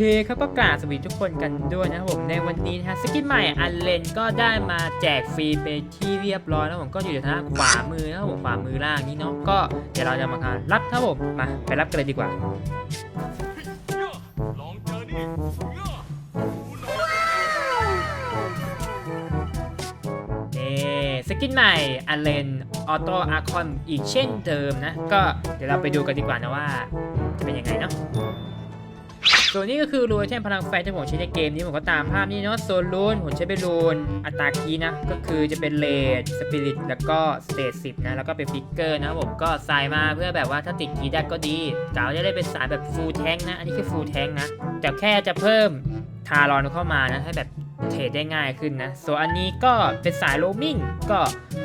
คครับก็กราบสวัสดีทุกคนกันด้วยนะครับผมในวันนี้นะฮะสกินใหม่อันเลนก็ได้มาแจกฟรีไปที่เรียบร้อยแล้วผมก็อยู่ทางขวามือนะครับผมขวามือล่างนี้เนาะก็เดี๋ยวเราจะมาการรับครับผมมาไปรับกันเลยดีกว่าเนสกินใหม่อันเลนออโต้อาร์คอนอีกเช่นเดิมนะ ก็เดี๋ยวเราไปดูกันดีกว่านะว่าจะเป็นยังไงเนาะ ส่วนนี้ก็คือรูนเทมพลังไฟที่ผมใช้ในเกมนี้ผมก็ตามภาพนี้เนาะโซนรูนผมใช้เป็นรูนอัตราคีนะ ก็คือจะเป็นเลดสปิริตแล้วก็สเตตสิบนะ แล้วก็เป็นฟิกเกอร์นะผมก็ใส่มาเพื่อแบบว่าถ้าติดคีได้ก็ดีกล่าวจะได้เป็นสายแบบฟูลแท้งนะ อันนี้คือฟูลแท้งนะแต่แค่จะเพิ่มทารอนเข้ามานะให้แบบ เทรดได้ง่ายขึ้นนะ ส่วนอันนี้ก็เป็นสายโรมิงก็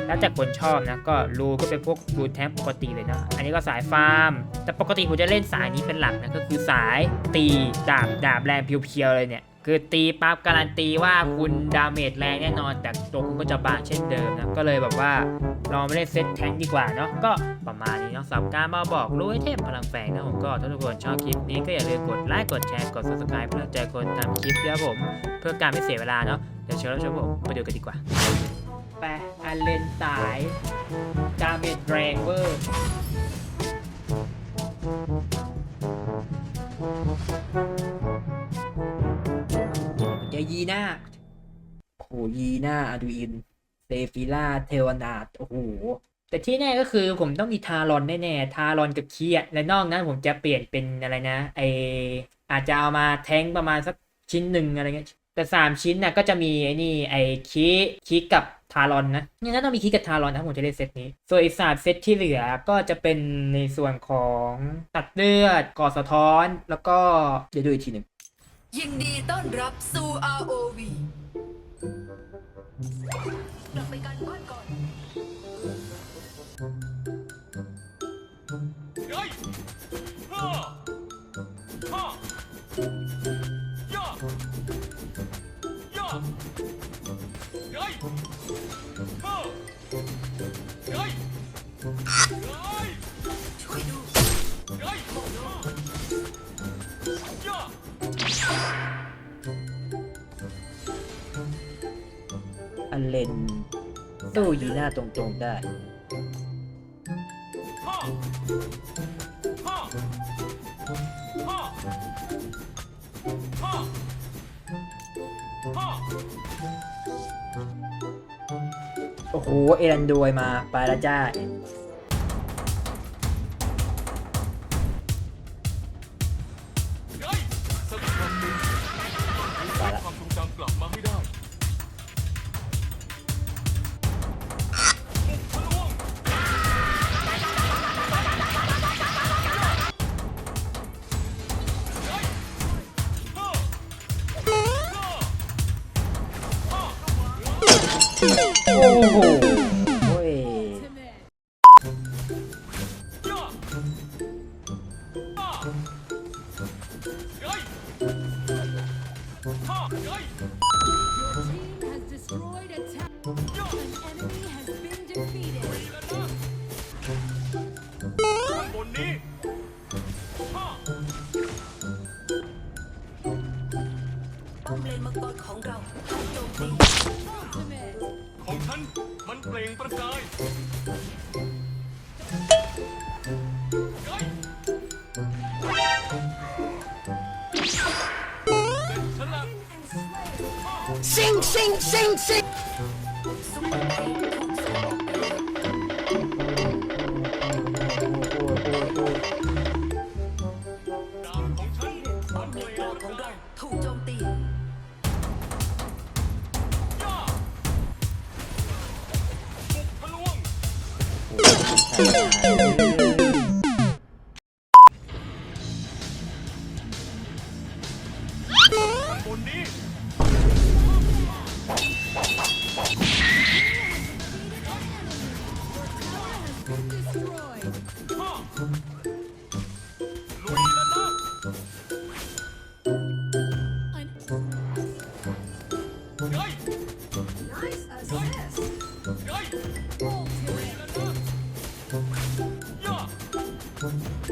แล้วแต่คนชอบนะ ก็รูก็เป็นพวกรูแทงปกติเลยนะอันนี้ก็สายฟาร์ม แต่ปกติผมจะเล่นสายนี้เป็นหลักนะ ก็คือสายตีดาบดาบแรงเพียวๆเลยเนี่ย คือตีปั๊บการันตีว่าคุณดาเมจแรงแน่นอน แต่ตัวคุณก็จะบางเช่นเดิมนะก็เลยแบบว่าลองไม่เล่นเซตแทงค์ดีกว่าเนาะก็ประมาณนี้เนาะสำหรับการมาบอกรู้ให้เทพพลังแฝงนะผมก็ถ้าทุกคนชอบคลิปนี้ก็อย่าลืมกดไลค์กดแชร์กด subscribe เพื่อใจคนทำคลิปด้วยครับผม เพื่อการไม่เสียเวลาเนาะเดี๋ยวเชิญรับชมผมไปดูกันดีกว่าไปอันเลนสายดาเมจแรงเวอร์เจอ ยีน่าโอ้โหยีน่าอาดูอินเซฟิล่าเทวนาดโอ้โหแต่ที่แน่ก็คือผมต้องมีทารอนแน่ๆ ทารอนกับเคียและนอกนั้นผมจะเปลี่ยนเป็นอะไรนะไออาจจะเอามาแทงประมาณสักชิ้นหนึ่งอะไรเงี้ยแต่สามชิ้นน่ะก็จะมีไอ้นี่ไอคีคีกับทารอนนะนี่น่าต้องมีคีกับทารอนนะผมจะเล่นเซตนี้ ส่วนอีกสามเซตที่เหลือก็จะเป็นในส่วนของตัดเลือดก่อสะท้อน แล้วก็เดี๋ยวดูอีกทีหนึ่ง ยินดีต้อนรับสู่ ROV กลับไปกันบ้านก่อน เฮ้ยฮ่าฮ่าย่าย่าเฮ้ยฮ่าเฮ้ยเฮ้ยช่วยดูเฮ้ยย่าอัน เลนสู้ยีหน้าตรงๆได้ โอ้โห เอรันดวยมา ไปละจ้า โอ้โหโอ้ยบนนี้เลนมังกรของเรา ของฉันมันเปล่งประกายเซ็งเซ็งเซ็งเซ็ง บนนี้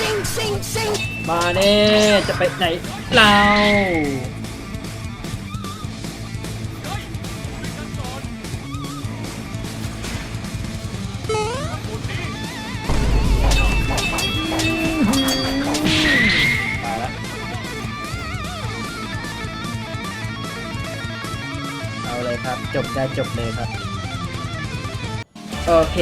sing, sing, sing. Sing, sing, sing. มาเน่จะไปไหนเราเฮ้ยช่วเอาเลยครับ จบได้จบเลยครับ โอเค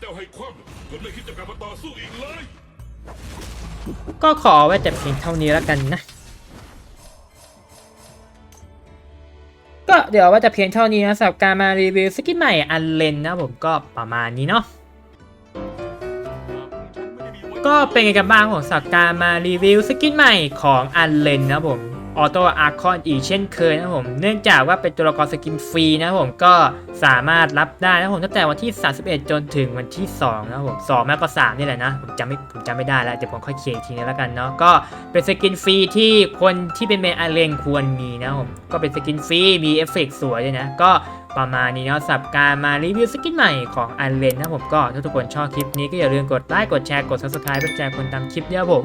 เจ้าให้คว่ำจนไม่คิดจะกลับมาต่อสู้อีกเลย ก็ขอไว้แต่เพียงเท่านี้แล้วกันนะ ก็เดี๋ยวว่าจะเพียงเท่านี้นะสำหรับการมารีวิวสกินใหม่อันเลนนะผมก็ประมาณนี้เนาะก็เป็นไงกันบ้างของสักการมารีวิวสกินใหม่ของอันเลนนะผม ออโต้อาร์คอนอีกเช่นเคยนะผม เนื่องจากว่าเป็นตัวละครสกินฟรีนะผมก็สามารถรับได้นะผมตั้งแต่วันที่ 31 จนถึงวันที่ 2 นะผม2มากกว่า3นี่แหละนะ ผมจำไม่ผมจำไม่ได้แล้ว เดี๋ยวผมค่อยเคลียร์ทีนึงแล้วกันเนาะก็เป็นสกินฟรีที่คนที่เป็นเมนอันเลนควรมีนะผม ก็เป็นสกินฟรีมีเอฟเฟกต์สวยด้วยนะ ก็ประมาณนี้เนาะสับการมารีวิวสกินใหม่ของอันเลนนะผมก็ถ้าทุกคนชอบคลิปนี้ก็อย่าลืมกดไลค์กดแชร์กด subscribe เพื่อแจ้งคนตามคลิปเนี่ยผม